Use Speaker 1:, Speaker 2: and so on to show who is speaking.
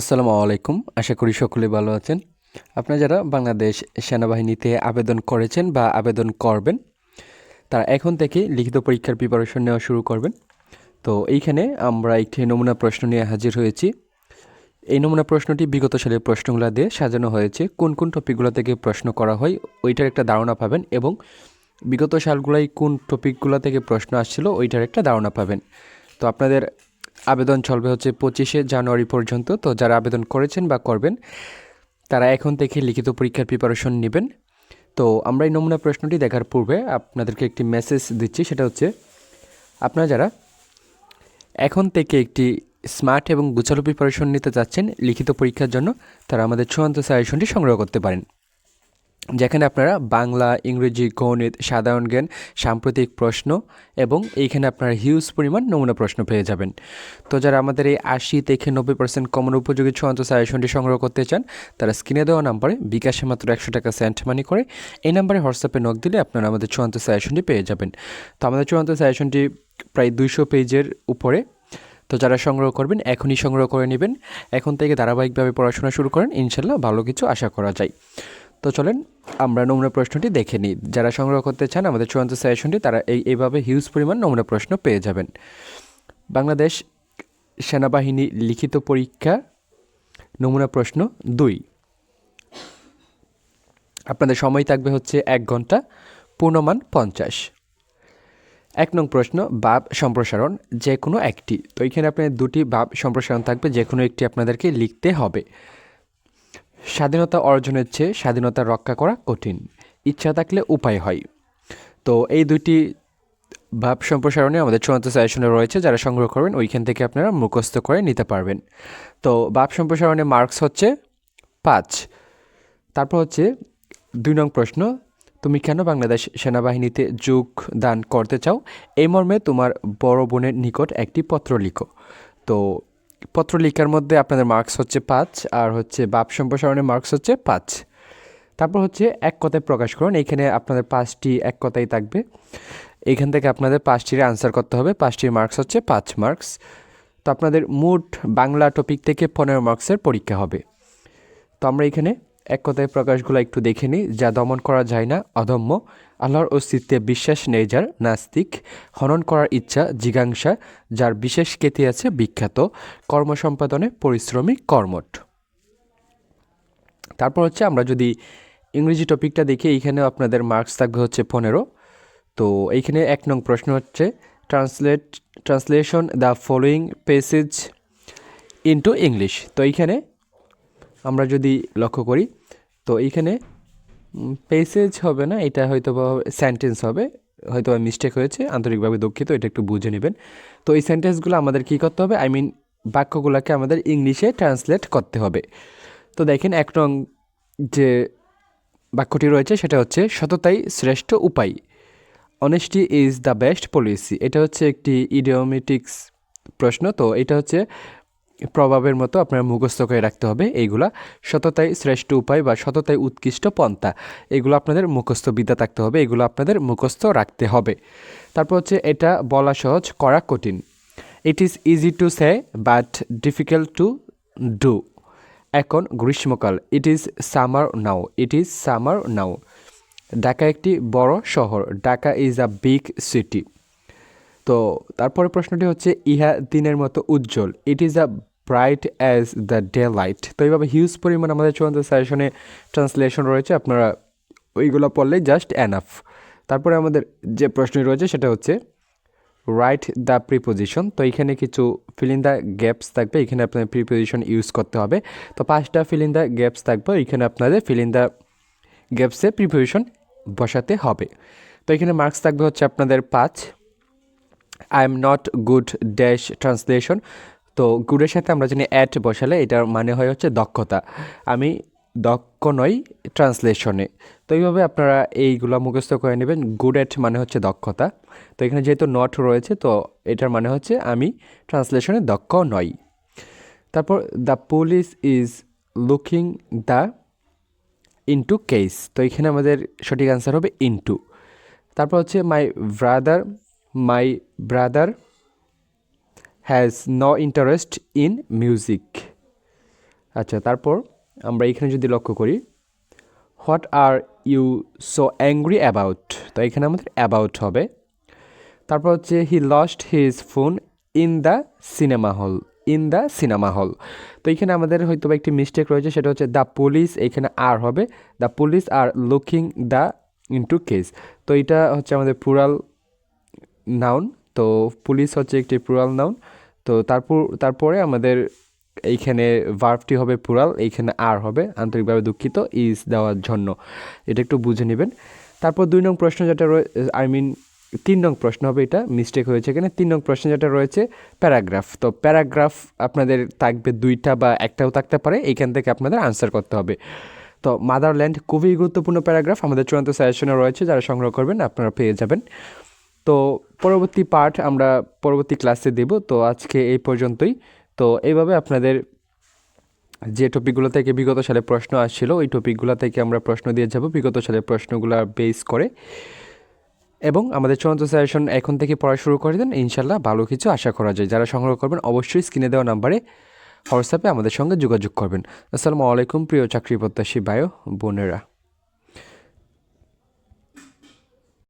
Speaker 1: আসসালামু আলাইকুম আশা করি সকলে ভালো আছেন আপনারা যারা বাংলাদেশ সেনাবাহিনীতে আবেদন করেছেন বা আবেদন করবেন তারা এখন থেকে লিখিত পরীক্ষার প্রিপারেশন নেওয়া শুরু করবেন তো এইখানে আমরা একটি নমুনা প্রশ্ন নিয়ে হাজির হয়েছি এই নমুনা প্রশ্নটি বিগত সালের প্রশ্নগুলো দিয়ে সাজানো হয়েছে কোন কোন টপিকগুলো থেকে প্রশ্ন করা হয় ওইটার একটা ধারণা পাবেন এবং বিগত সালগুলাই কোন টপিকগুলো থেকে প্রশ্ন আসছিল ওইটার একটা ধারণা পাবেন তো আপনাদের আবেদন চলবে হচ্ছে পঁচিশে জানুয়ারি পর্যন্ত তো যারা আবেদন করেছেন বা করবেন তারা এখন থেকে লিখিত পরীক্ষার প্রিপারেশন নেবেন তো আমরা এই নমুনা প্রশ্নটি দেখার পূর্বে আপনাদেরকে একটি মেসেজ দিচ্ছি সেটা হচ্ছে আপনারা যারা এখন থেকে একটি স্মার্ট এবং গুছালো প্রিপারেশন নিতে চাচ্ছেন লিখিত পরীক্ষার জন্য তারা আমাদের চূড়ান্ত সাজেশনটি সংগ্রহ করতে পারেন যেখানে আপনারা বাংলা ইংরেজি গণিত সাধারণ জ্ঞান সাম্প্রতিক প্রশ্ন এবং এইখানে আপনারা হিউজ পরিমাণ নমুনা প্রশ্ন পেয়ে যাবেন তো যারা আমাদের এই আশি থেকে নব্বই পার্সেন্ট কমন উপযোগী চূড়ান্ত সাজেশনটি সংগ্রহ করতে চান তারা স্ক্রিনে দেওয়া নাম্বারে বিকাশে মাত্র একশো টাকা সেন্ট মানি করে এই নাম্বারে হোয়াটসঅ্যাপে নক দিলে আপনারা আমাদের চূড়ান্ত সাজেশনটি পেয়ে যাবেন তো আমাদের চূড়ান্ত সাজেশনটি প্রায় দুইশো পেজের উপরে তো যারা সংগ্রহ করবেন এখনই সংগ্রহ করে নেবেন এখন থেকে ধারাবাহিকভাবে পড়াশোনা শুরু করেন ইনশাল্লাহ ভালো কিছু আশা করা যায় তো চলেন আমরা নমুনা প্রশ্নটি দেখে নিই যারা সংগ্রহ করতে চান আমাদের চূড়ান্ত সেশনটি তারা এই এইভাবে হিউজ পরিমাণ নমুনা প্রশ্ন পেয়ে যাবেন বাংলাদেশ সেনাবাহিনী লিখিত পরীক্ষা নমুনা প্রশ্ন দুই আপনাদের সময় থাকবে হচ্ছে এক ঘন্টা পূর্ণমান পঞ্চাশ এক নং প্রশ্ন বাপ সম্প্রসারণ যে কোনো একটি তো এখানে আপনাদের দুটি বাপ সম্প্রসারণ থাকবে যে কোনো একটি আপনাদেরকে লিখতে হবে স্বাধীনতা অর্জনের চেয়ে স্বাধীনতা রক্ষা করা কঠিন ইচ্ছা থাকলে উপায় হয় তো এই দুটি ভাব সম্প্রসারণে আমাদের চূড়ান্ত সাজেশনে রয়েছে যারা সংগ্রহ করবেন ওইখান থেকে আপনারা মুখস্থ করে নিতে পারবেন তো ভাব সম্প্রসারণে মার্কস হচ্ছে পাঁচ তারপর হচ্ছে দুই নং প্রশ্ন তুমি কেন বাংলাদেশ সেনাবাহিনীতে যোগদান করতে চাও এই মর্মে তোমার বড় বোনের নিকট একটি পত্র লিখো তো পত্র লেখার মধ্যে আপনাদের মার্কস হচ্ছে পাঁচ আর হচ্ছে বাপ সম্প্রসারণে মার্কস হচ্ছে পাঁচ তারপর হচ্ছে এক কথায় প্রকাশ করুন এখানে আপনাদের পাঁচটি এক কথাই থাকবে এখান থেকে আপনাদের পাঁচটির আনসার করতে হবে পাঁচটির মার্কস হচ্ছে পাঁচ মার্কস তো আপনাদের মোট বাংলা টপিক থেকে পনেরো মার্কসের পরীক্ষা হবে তো আমরা এখানে এক কথায় প্রকাশগুলো একটু দেখে নিই যা দমন করা যায় না অদম্য আল্লাহর অস্তিত্বে বিশ্বাস নেই যার নাস্তিক হনন করার ইচ্ছা জিজ্ঞাংসা যার বিশেষ কেতি আছে বিখ্যাত কর্মসম্পাদনে পরিশ্রমী কর্মট তারপর হচ্ছে আমরা যদি ইংরেজি টপিকটা দেখি এইখানে আপনাদের মার্কস থাকবে হচ্ছে পনেরো তো এইখানে এক নং প্রশ্ন হচ্ছে translate translation the following passage into English তো এইখানে আমরা যদি লক্ষ্য করি তো এইখানে পেসেজ হবে না এটা হয়তো বা সেন্টেন্স হবে হয়তো বা মিস্টেক হয়েছে আন্তরিকভাবে দুঃখিত এটা একটু বুঝে নেবেন তো এই সেন্টেন্সগুলো আমাদের কী করতে হবে আই মিন বাক্যগুলোকে আমাদের ইংলিশে ট্রান্সলেট করতে হবে তো দেখেন এক নং যে বাক্যটি রয়েছে সেটা হচ্ছে সততাই শ্রেষ্ঠ উপায় honesty is the best policy এটা হচ্ছে একটি ইডিওমেটিক্স প্রশ্ন তো এটা হচ্ছে প্রভাবের মতো আপনার মুখস্থ করে রাখতে হবে এইগুলা সততাই শ্রেষ্ঠ উপায় বা সততাই উৎকৃষ্ট পন্থা এগুলো আপনাদের মুখস্থ বিদ্যা থাকতে হবে এগুলো আপনাদের মুখস্থ রাখতে হবে তারপর হচ্ছে এটা বলা সহজ করা কঠিন it is easy to say but difficult to do এখন গ্রীষ্মকাল it is summer now it is summer now Dhaka একটি বড় শহর Dhaka is a big city তো তারপরে প্রশ্নটি হচ্ছে ইহা দিনের মতো উজ্জ্বল it is a bright as the daylight তো এইভাবে হিউজ পরিমাণ আমাদের চূড়ান্ত সাজেশনে ট্রান্সলেশন রয়েছে আপনারা ওইগুলো পড়লে জাস্ট অ্যানাফ তারপরে আমাদের যে প্রশ্নটি রয়েছে সেটা হচ্ছে রাইট দ্য প্রিপোজিশন তো এখানে কিছু ফিলিং দ্য গ্যাপস থাকবে এখানে আপনাদের প্রিপোজিশন ইউজ করতে হবে তো পাঁচটা ফিলিং দ্য গ্যাপস থাকবে এখানে আপনাদের ফিলিং দ্য গ্যাপসে প্রিপোজিশন বসাতে হবে তো এখানে মার্কস থাকবে হচ্ছে আপনাদের পাঁচ I am not good dash translation তো গুডের সাথে আমরা জানি অ্যাট বসালে এটার মানে হয় হচ্ছে দক্ষতা আমি দক্ষ নই ট্রান্সলেশনে তো এইভাবে আপনারা এইগুলো মুখস্থ করে নেবেন গুড অ্যাট মানে হচ্ছে দক্ষতা তো এখানে যেহেতু নট রয়েছে তো এটার মানে হচ্ছে আমি ট্রান্সলেশনে দক্ষ নই তারপর the police is looking the into case তো এখানে আমাদের সঠিক অ্যান্সার হবে ইনটু তারপর হচ্ছে my brother my brother has no interest in music আচ্ছা তারপর আমরা এখানে যদি লক্ষ্য করি what are you so angry about তো এখানে আমাদের অ্যাবাউট হবে তারপর হচ্ছে he lost his phone in the cinema hall in the cinema hall তো এখানে আমাদের হয়তো একটি মিস্টেক রয়েছে সেটা হচ্ছে দ্য পুলিশ এখানে আর হবে the police are looking the into case তো এটা হচ্ছে আমাদের পুরাল নাউন তো পুলিশ হচ্ছে একটি পুরাল নাউন তো তারপর তারপরে আমাদের এইখানে ভার্ভটি হবে পুরাল এইখানে আর হবে আন্তরিকভাবে দুঃখিত ইজ দেওয়ার জন্য এটা একটু বুঝে নেবেন তারপর দুই নং প্রশ্ন যেটা রয়ে আই মিন তিন নং প্রশ্ন হবে এটা মিস্টেক হয়েছে এখানে তিন নং প্রশ্ন যেটা রয়েছে প্যারাগ্রাফ তো প্যারাগ্রাফ আপনাদের থাকবে দুইটা বা একটাও থাকতে পারে এইখান থেকে আপনাদের আনসার করতে হবে তো মাদারল্যান্ড খুবই গুরুত্বপূর্ণ প্যারাগ্রাফ আমাদের চূড়ান্ত সাজেশনে রয়েছে যারা সংগ্রহ করবেন আপনারা পেয়ে যাবেন তো পরবর্তী পার্ট আমরা পরবর্তী ক্লাসে দেব তো আজকে এই পর্যন্তই তো এইভাবে আপনাদের যে টপিকগুলো থেকে বিগত সালে প্রশ্ন আসছিল ওই টপিকগুলো থেকে আমরা প্রশ্ন দিয়ে যাব বিগত সালের প্রশ্নগুলো বেস করে এবং আমাদের চূড়ান্ত সাজেশন এখন থেকে পড়া শুরু করে দেন ইনশাল্লাহ ভালো কিছু আশা করা যায় যারা সংগ্রহ করবেন অবশ্যই স্ক্রিনে দেওয়া নাম্বারে হোয়াটসঅ্যাপে আমাদের সঙ্গে যোগাযোগ করবেন আসসালামু আলাইকুম প্রিয় চাকরি প্রত্যাশী বায়ো বোনেরা